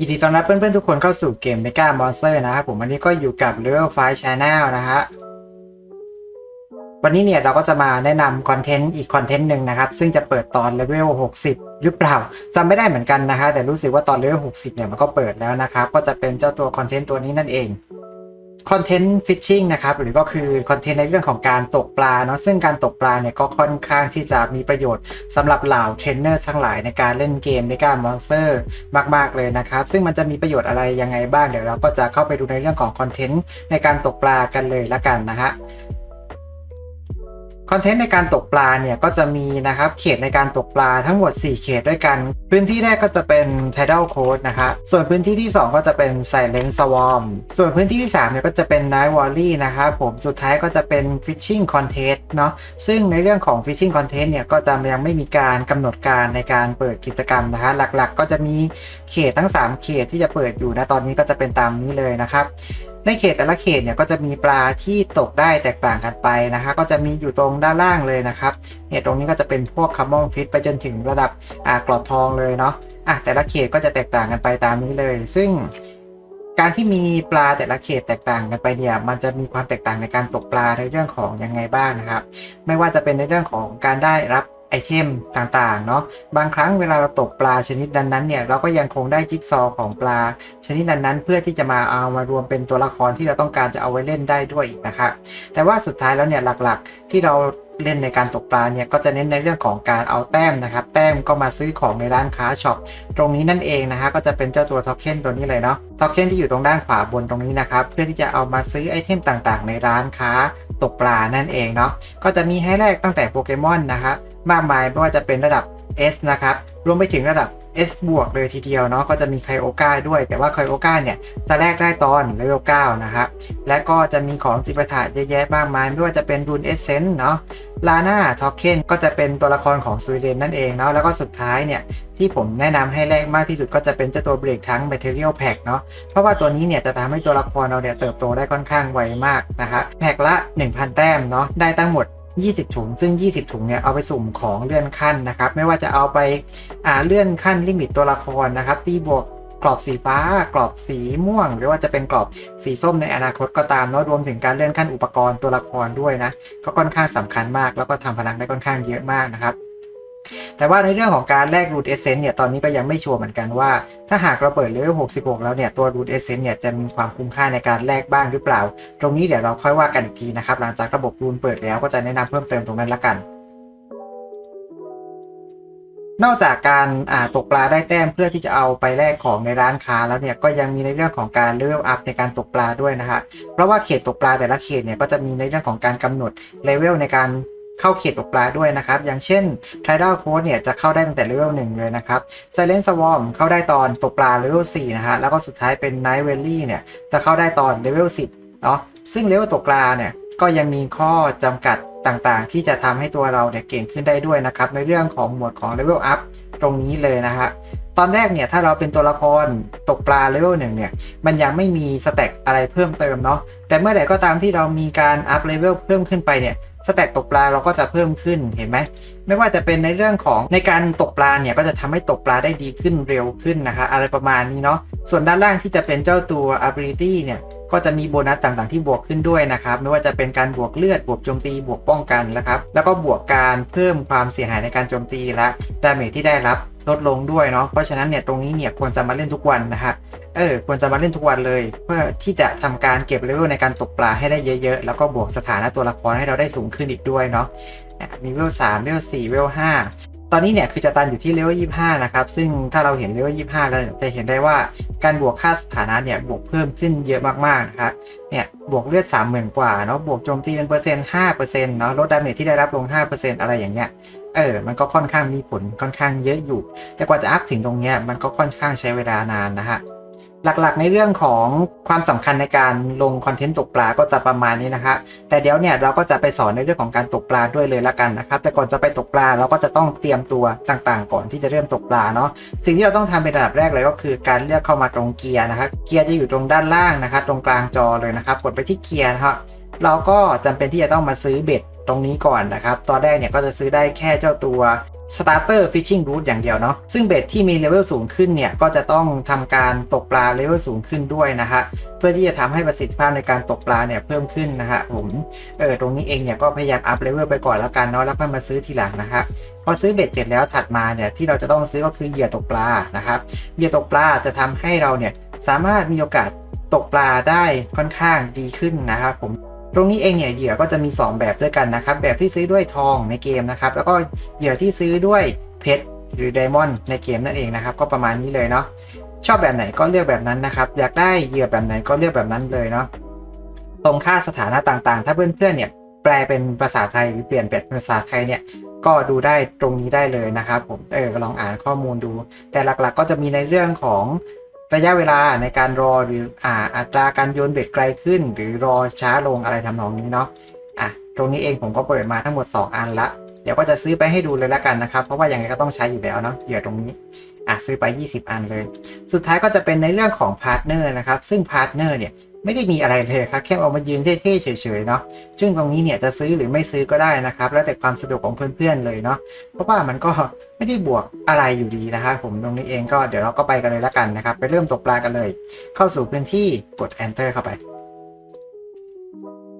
ยินดีต้อนรับเพื่อนๆทุกคนเข้าสู่เกม Mega Monster นะครับผมวันนี้ก็อยู่กับ Level 5 Channel นะฮะวันนี้เนี่ยเราก็จะมาแนะนำคอนเทนต์อีกคอนเทนต์หนึ่งนะครับ ซึ่งจะเปิดตอนเลเวล60 หรือเปล่าจำไม่ได้เหมือนกันนะฮะแต่รู้สึกว่าตอนเลเวล60 เนี่ยมันก็เปิดแล้วนะครับ ก็จะเป็นเจ้าตัวคอนเทนต์ตัวนี้นั่นเอง คอนเทนต์ฟิชชิงนะครับหรือก็คือคอนเทนต์ในเรื่องของการตกปลาเนาะซึ่งการตกปลาเนี่ยก็ค่อนข้างที่จะมีประโยชน์สำหรับเหล่าเทรนเนอร์ทั้งหลายในการเล่นเกมในการมอนสเตอร์มาก ๆ เลยนะครับ ซึ่งมันจะมีประโยชน์อะไรยังไงบ้างเดี๋ยวเราก็จะเข้าไปดูในเรื่องของคอนเทนต์ในการตกปลากันเลยละกันนะฮะ คอนเทนต์ในการตกปลาเนี่ยก็จะมีนะครับเขตในการตกปลาทั้งหมด 4 เขตด้วยกัน พื้นที่แรกก็จะเป็น Tidal Coast นะครับส่วนพื้นที่ที่ 2 ก็จะเป็น Silent Swarm ส่วนพื้นที่ที่ 3 เนี่ยก็จะเป็น Night Valley นะครับผมสุดท้ายก็จะเป็น Fishing Contest เนาะซึ่งในเรื่องของ Fishing Contest เนี่ยก็จะยังไม่มีการกำหนดการในการเปิดกิจกรรมนะฮะหลักๆ ก็จะมีเขตทั้ง 3 เขตที่จะเปิดอยู่นะตอนนี้ก็จะเป็นตามนี้เลยนะครับ ในเขตแต่ละเขตเนี่ยก็จะมีปลาที่ตกได้แตกต่างกันไปนะคะก็จะมีอยู่ตรงด้านล่างเลยนะครับเนี่ยตรงนี้ก็จะเป็นพวกคัมมอนฟิตไปจนถึงระดับอ่ากรอบทองเลยเนาะอะแต่ละเขตก็จะแตกต่างกันไปตามนี้เลย ซึ่งการที่มีปลาแต่ละเขตแตกต่างกันไปเนี่ยมันจะมีความแตกต่างในการตกปลาในเรื่องของยังไงบ้างนะครับ ไม่ว่าจะเป็นในเรื่องของการได้รับ ไอเทมต่างๆเนาะบางครั้งเวลาเราตกปลาชนิดนั้นๆเนี่ยเราก็ยังคงได้จิ๊กซอของปลาชนิดนั้นๆ เพื่อที่จะมาเอามารวมเป็นตัวละครที่เราต้องการจะเอาไว้เล่นได้ด้วยอีกนะครับแต่ว่าสุดท้ายแล้วเนี่ยหลักๆ ที่เราเล่นในการตกปลาเนี่ยก็จะเน้นในเรื่องของการเอาแต้มนะครับ แต้มก็มาซื้อของในร้านค้าช็อปตรงนี้นั่นเองนะฮะก็จะเป็นเจ้าตัวทอ k เค็นตัวนี้เลยเนาะทอ k เค็นที่อยู่ตรงด้านขวาบนตรงนี้นะครับ เพื่อที่จะเอามาซื้อไอเทมต่างๆ ในร้านค้าตกปลานั่นเองเนาะก็จะมีให้แลกตั้งแต่โปเกมอนนะครับ มากมายไม่ว่าจะเป็นระดับ S นะครับรวมไปถึงระดับ S บวกเลยทีเดียวเนาะก็จะมีไคโอก้าด้วย แต่ว่าไคโอก้าเนี่ยจะแลกได้ตอนเลเวล9นะครับและก็จะมีของจิปาถะเยอะแยะมากมายไม่ว่าจะเป็นรูนเอเซนเนาะลาน่าทอ k เคนก็จะเป็นตัวละครของสวีเดนนั่นเองเนาะแล้วก็สุดท้ายเนี่ยที่ผมแนะนำให้แลกมากที่สุดก็จะเป็นเจ้าตัวเบรกทั้ง Material Pack เนาะเพราะว่าตัวนี้เนี่ยจะทำให้ตัวละครเราเนี่ยเติบโตได้ค่อนข้างไวมากนะคะแพ็กละ 1,000 แต้มเนาะได้ตั้งหมด 20 ถุง ซึ่ง 20 ถุงเนี่ยเอาไปสุ่มของเลื่อนขั้นนะครับ ไม่ว่าจะเอาไปอ่าเลื่อนขั้นลิมิตตัวละครนะครับตีบวกกรอบสีฟ้ากรอบสีม่วง หรือว่าจะเป็นกรอบสีส้มในอนาคตก็ตามเนาะรวมถึงการเลื่อนขั้นอุปกรณ์ตัวละครด้วยนะ ก็ค่อนข้างสำคัญมาก แล้วก็ทำพลังได้ค่อนข้างเยอะมากนะครับ แต่ว่าในเรื่องของการแลกรูทเอเซนเนี่ยตอนนี้ก็ยังไม่ชัวร์เหมือนกันว่า ถ้าหากเราเปิดเลเวล66 แล้วเนี่ยตัวรูทเอเซนเนี่ยจะมีความคุ้มค่าในการแลกบ้างหรือเปล่า ตรงนี้เดี๋ยวเราค่อยว่ากันอีกทีนะครับหลังจากระบบรูนเปิดแล้วก็จะแนะนำเพิ่มเติมตรงนั้นละกันนอกจากการตกปลาได้แต้มเพื่อที่จะเอาไปแลกของในร้านค้าแล้วเนี่ยก็ยังมีในเรื่องของการเลเวลอัพในการตกปลาด้วยนะฮะเพราะว่าเขตตกปลาแต่ละเขตเนี่ยก็จะมีในเรื่องของการกำหนดเลเวลในการ เข้าเขตตกปลาด้วยนะครับ อย่างเช่น Tidal Coast เนี่ยจะเข้าได้ตั้งแต่เลเวล1เลยนะครับ Silent Swarm เข้าได้ตอนตกปลาเลเวล4นะฮะแล้วก็สุดท้ายเป็น Night Valley เนี่ยจะเข้าได้ตอนเลเวล10เนาะซึ่งเลเวลตกปลาเนี่ยก็ยังมีข้อจำกัดต่างๆ ที่จะทำให้ตัวเราเนี่ยเก่งขึ้นได้ด้วยนะครับในเรื่องของหมวดของเลเวลอัพตรงนี้เลยนะฮะตอนแรกเนี่ยถ้าเราเป็นตัวละครตกปลาเลเวลหนึ่งเนี่ยมันยังไม่มีสแต็กอะไรเพิ่มเติมเนาะแต่เมื่อไหร่ก็ตามที่เรามีการอัพเลเวลเพิ่มขึ้นไปเนี่ย สแต็กตกปลาเราก็จะเพิ่มขึ้นเห็นไหมไม่ว่าจะเป็นในเรื่องของในการตกปลาเนี่ยก็จะทำให้ตกปลาได้ดีขึ้นเร็วขึ้นนะคะ อะไรประมาณนี้เนาะส่วนด้านล่างที่จะเป็นเจ้าตัว ability เนี่ยก็จะมีโบนัสต่างๆที่บวกขึ้นด้วยนะครับ ไม่ว่าจะเป็นการบวกเลือด บวกโจมตี บวกป้องกันนะครับ แล้วก็บวกการเพิ่มความเสียหายในการโจมตีและดาเมจที่ได้รับลดลงด้วยเนาะเพราะฉะนั้นเนี่ยตรงนี้เนี่ยควรจะมาเล่นทุกวันนะฮะ เออควรจะมาเล่นทุกวันเลย เพื่อที่จะทำการเก็บเลเวลในการตกปลาให้ได้เยอะๆ แล้วก็บวกสถานะตัวละครให้เราได้สูงขึ้นอีกด้วยเนาะเนี่ยมีเวล3เวล4เวล5ตอนนี้เนี่ยคือจะตันอยู่ที่เลเวล25นะครับ ซึ่งถ้าเราเห็นเลเวล25แล้วเนี่ยจะเห็นได้ว่าการบวกค่าสถานะเนี่ยบวกเพิ่มขึ้นเยอะมากๆนะครับเนี่ยบวกเลือด30,000กว่าเนาะบวกโจมตีเป็นเปอร์เซ็นต์5%เปอร์เซ็นต์เนาะลดดาเมจที่ได้รับลง5%อะไรอย่างเงี้ยเออ มันก็ค่อนข้างมีผลค่อนข้างเยอะอยู่ แต่กว่าจะอัพถึงตรงเนี้ยมันก็ค่อนข้างใช้เวลานานนะฮะ หลักๆ ในเรื่องของความสำคัญในการลงคอนเทนต์ตกปลาก็จะประมาณนี้นะคะ แต่เดี๋ยวเนี่ยเราก็จะไปสอนในเรื่องของการตกปลาด้วยเลยละกันนะครับ แต่ก่อนจะไปตกปลาเราก็จะต้องเตรียมตัวต่างๆ ก่อนที่จะเริ่มตกปลาเนาะ สิ่งที่เราต้องทำเป็นระดับแรกเลยก็คือการเลือกเข้ามาตรงเกียร์นะครับเกียร์จะอยู่ตรงด้านล่างนะครับตรงกลางจอเลยนะครับ กดไปที่เกียร์นะครับเราก็จำเป็นที่จะต้องมาซื้อเบ็ดตรงนี้ก่อนนะครับ ตอนแรกเนี่ยก็จะซื้อได้แค่เจ้าตัว starter fishing route อย่างเดียวเนาะซึ่งเบ็ดที่มีเลเวลสูงขึ้นเนี่ย ก็จะต้องทำการตกปลาเลเวลสูงขึ้นด้วยนะฮะเพื่อที่จะทำให้ประสิทธิภาพในการตกปลาเนี่ยเพิ่มขึ้นนะฮะผมเออตรงนี้เองเนี่ยก็พยายามอัพเลเวลไปก่อนแล้วกันเนาะแล้วค่อยมาซื้อทีหลังนะฮะพอซื้อเบ็ดเสร็จแล้วถัดมาเนี่ยที่เราจะต้องซื้อก็คือเหยื่อตกปลานะครับเหยื่อตกปลาจะทำให้เราเนี่ยสามารถมีโอกาสตกปลาได้ค่อนข้างดีขึ้นนะครับผม ตรงนี้เองเนี่ยเหยื่อก็จะมี 2 แบบด้วยกันนะครับ แบบที่ซื้อด้วยทองในเกมนะครับ แล้วก็เหยื่อที่ซื้อด้วยเพชรหรือไดมอนด์ในเกมนั่นเองนะครับ ก็ประมาณนี้เลยเนาะชอบแบบไหนก็เลือกแบบนั้นนะครับ อยากได้เหยื่อแบบไหนก็เลือกแบบนั้นเลยเนาะตรงค่าสถานะต่างๆ ถ้าเพื่อนๆเนี่ยแปลเป็นภาษาไทยหรือเปลี่ยนเป็นภาษาไทยเนี่ยก็ดูได้ตรงนี้ได้เลยนะครับผมเออลองอ่านข้อมูลดู แต่หลักๆก็จะมีในเรื่องของ ระยะเวลาในการรอหรืออ่าอัตราการโยนเบ็ดไกลขึ้น หรือรอช้าลงอะไรทำนองนี้เนาะอะตรงนี้เองผมก็เปิดมาทั้งหมด 2 อันละ เดี๋ยวก็จะซื้อไปให้ดูเลยละกันนะครับ เพราะว่าอย่างไรก็ต้องใช้อยู่แล้วเนาะเหยื่อตรงนี้อะซื้อไป 20 อันเลย สุดท้ายก็จะเป็นในเรื่องของพาร์ทเนอร์นะครับ ซึ่งพาร์ทเนอร์เนี่ย ไม่ได้มีอะไรเลยครับแค่เอามายืนเท่ๆเฉยๆเนาะซึ่งตรงนี้เนี่ยจะซื้อหรือไม่ซื้อก็ได้นะครับ แล้วแต่ความสะดวกของเพื่อนๆเลยเนาะเพราะว่ามันก็ไม่ได้บวกอะไรอยู่ดีนะครับผมตรงนี้เองก็เดี๋ยวเราก็ไปกันเลยละกันนะครับ ไปเริ่มตกปลากันเลย เข้าสู่พื้นที่กด enter เข้าไป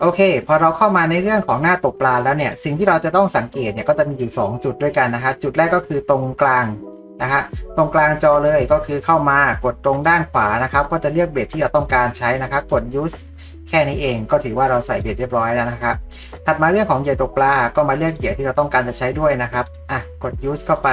โอเค พอเราเข้ามาในเรื่องของหน้าตกปลาแล้วเนี่ย สิ่งที่เราจะต้องสังเกตเนี่ยก็จะมีอยู่ 2 จุดด้วยกันนะฮะจุดแรกก็คือตรงกลาง นะฮะตรงกลางจอเลยก็คือเข้ามากดตรงด้านขวานะครับ ก็จะเลือกเบ็ดที่เราต้องการใช้นะครับ กด use แค่นี้เองก็ถือว่าเราใส่เบ็ดเรียบร้อยแล้วนะครับ ถัดมาเรื่องของเหยื่อตกปลา ก็มาเลือกเหยื่อที่เราต้องการจะใช้ด้วยนะครับ อะ กด use เข้าไป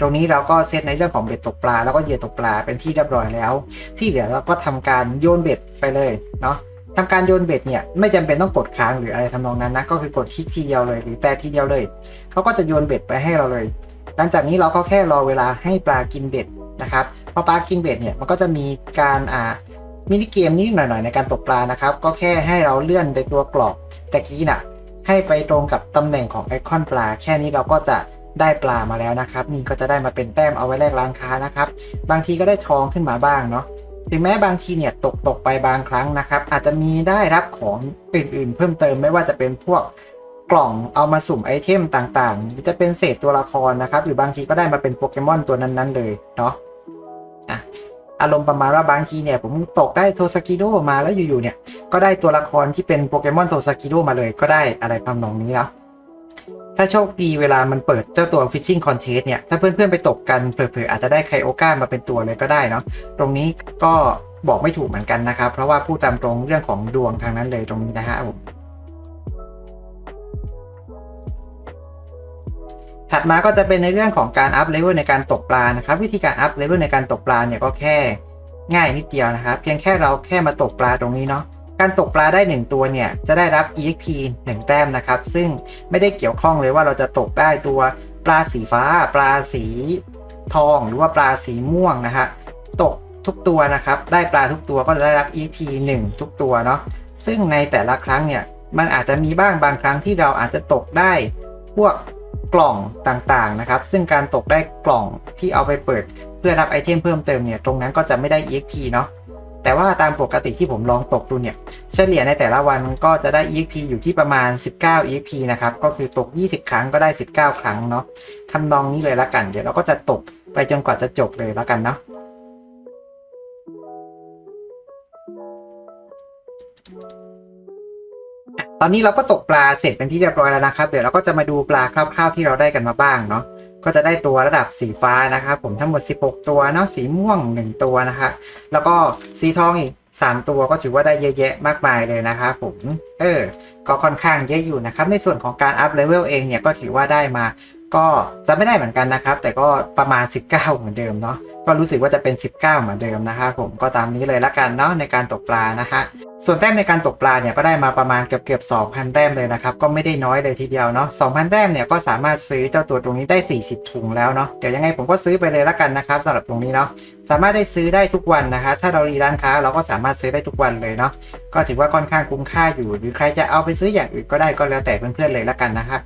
ตรงนี้เราก็เซตในเรื่องของเบ็ดตกปลา แล้วก็เหยื่อตกปลาเป็นที่เรียบร้อยแล้ว ที่เหลือเราก็ทำการโยนเบ็ดไปเลยเนาะทำการโยนเบ็ดเนี่ยไม่จำเป็นต้องกดค้างหรืออะไรทำนองนั้นนะ ก็คือกดคลิกทีเดียวเลย หรือแต่ทีเดียวเลย เขาก็จะโยนเบ็ดไปให้เราเลย ลังจากนี้เราก็แค่รอเวลาให้ปลากินเบ็ดนะครับพอปลากินเบ็ดเนี่ยมันก็จะมีการอ่ามินิเกมนิดหน่อยๆในการตกปลานะครับ ก็แค่ให้เราเลื่อนในตัวกรอบแต่กี้น่ะให้ไปตรงกับตำแหน่งของไอคอนปลา แค่นี้เราก็จะได้ปลามาแล้วนะครับ นี่ก็จะได้มาเป็นแต้มเอาไว้แลกร้านค้านะครับ บางทีก็ได้ทองขึ้นมาบ้างเนาะถึงแม้บางทีเนี่ยตกตกไปบางครั้งนะครับ อาจจะมีได้รับของอื่นๆ เพิ่มเติมไม่ว่าจะเป็นพวก กล่องเอามาสุ่มไอเทมต่างๆ จะเป็นเศษตัวละครนะครับ หรือบางทีก็ได้มาเป็นโปเกมอนตัวนั้น ๆ เลยเนาะอะอารมณ์ประมาณว่าบางทีเนี่ยผมตกได้โทสกิโดมาแล้วอยู่ๆเนี่ย ก็ได้ตัวละครที่เป็นโปเกมอนโทสกิโดมาเลยก็ได้อะไรทำนองนี้เนาะถ้าโชคดีเวลามันเปิดเจ้าตัว Fishing Contest เนี่ย ถ้าเพื่อนๆไปตกกันเผลอๆอาจจะได้ไคโอก้ามาเป็นตัวเลยก็ได้เนาะตรงนี้ก็บอกไม่ถูกเหมือนกันนะครับ เพราะว่าพูดตามตรงเรื่องของดวงทางนั้นเลยตรงนี้นะฮะผม ถัดมาก็จะเป็นในเรื่องของการอัพเลเวลในการตกปลานะครับ วิธีการอัพเลเวลในการตกปลาเนี่ยก็แค่ง่ายนิดเดียวนะครับ เพียงแค่เราแค่มาตกปลาตรงนี้เนาะการตกปลาได้ 1 ตัวเนี่ยจะได้รับ EXP 1 แต้มนะครับ ซึ่งไม่ได้เกี่ยวข้องเลยว่าเราจะตกได้ตัวปลาสีฟ้า ปลาสีทอง หรือว่าปลาสีม่วงนะฮะตกทุกตัวนะครับ ได้ปลาทุกตัวก็จะได้รับ EXP 1 ทุกตัวเนาะซึ่งในแต่ละครั้งเนี่ยมันอาจจะมีบ้างบางครั้งที่เราอาจจะตกได้พวก กล่องต่างๆนะครับ ซึ่งการตกได้กล่องที่เอาไปเปิด เพื่อรับไอเทมเพิ่มเติมเนี่ยตรงนั้นก็จะไม่ได้ EXP เนาะแต่ว่าตามปกติที่ผมลองตกดูเนี่ย เฉลี่ยในแต่ละวันก็จะได้ EXP อยู่ที่ประมาณ 19 EXP นะครับ ก็คือตก 20 ครั้งก็ได้ 19 ครั้งเนาะทำนองนี้เลยละกัน เดี๋ยวเราก็จะตกไปจนกว่าจะจบเลยละกันเนาะ ตอนนี้เราก็ตกปลาเสร็จเป็นที่เรียบร้อยแล้วนะครับ เดี๋ยวเราก็จะมาดูปลาคร่าวๆที่เราได้กันมาบ้างเนาะก็จะได้ตัวระดับสีฟ้านะครับผมทั้งหมด 16 ตัวเนาะสีม่วง 1 ตัวนะคะ แล้วก็สีทองอีก3ตัวก็ถือว่าได้เยอะแยะมากมายเลยนะครับผมเออก็ค่อนข้างเยอะอยู่นะครับ ในส่วนของการอัพเลเวลเองเนี่ยก็ถือว่าได้มา ก็จะไม่ได้เหมือนกันนะครับ แต่ก็ประมาณ 19 เหมือนเดิมเนาะก็รู้สึกว่าจะเป็น 19 เหมือนเดิมนะครับผมก็ตามนี้เลยละกันเนาะในการตกปลานะฮะส่วนแต้มในการตกปลาเนี่ยก็ได้มาประมาณเกือบเกือบ2,000 แต้มเลยนะครับ ก็ไม่ได้น้อยเลยทีเดียวเนาะ2,000 แต้มเนี่ยก็สามารถซื้อเจ้าตัวตรงนี้ได้ 40 ถุงแล้วเนาะเดี๋ยวยังไงผมก็ซื้อไปเลยละกันนะครับสำหรับตรงนี้เนาะสามารถได้ซื้อได้ทุกวันนะคะ ถ้าเรารีร้านค้าเราก็สามารถซื้อได้ทุกวันเลยเนาะก็ถือว่าค่อนข้างคุ้มค่าอยู่ หรือใครจะเอาไปซื้ออย่างอื่นก็ได้ก็แล้วแต่เพื่อนๆเลยละกันนะครับ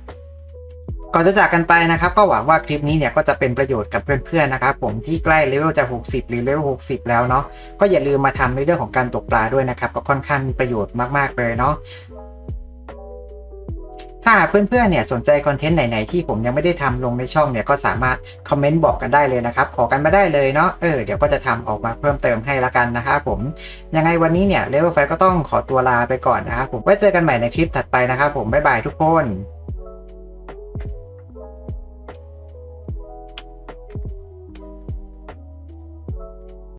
ก่อนจะจากกันไปนะครับ ก็หวังว่าคลิปนี้เนี่ยก็จะเป็นประโยชน์กับเพื่อนๆนะครับผมที่ใกล้เลเวลจะ 60 หรือเลเวล 60 แล้วเนาะก็อย่าลืมมาทำในเรื่องของการตกปลาด้วยนะครับ ก็ค่อนข้างมีประโยชน์มากๆเลยเนาะถ้าเพื่อนๆ เนี่ยสนใจคอนเทนต์ไหน ๆ ที่ผมยังไม่ได้ทำลงในช่องเนี่ยก็สามารถคอมเมนต์บอกกันได้เลยนะครับ ขอกันมาได้เลยเนาะ เออ เดี๋ยวก็จะทำออกมาเพิ่มเติมให้ละกันนะครับผม ยังไงวันนี้เนี่ยเลเวลไฟก็ต้องขอตัวลาไปก่อนนะครับผม ไว้เจอกันใหม่ในคลิปถัดไปนะครับผม บ๊ายบายทุกคน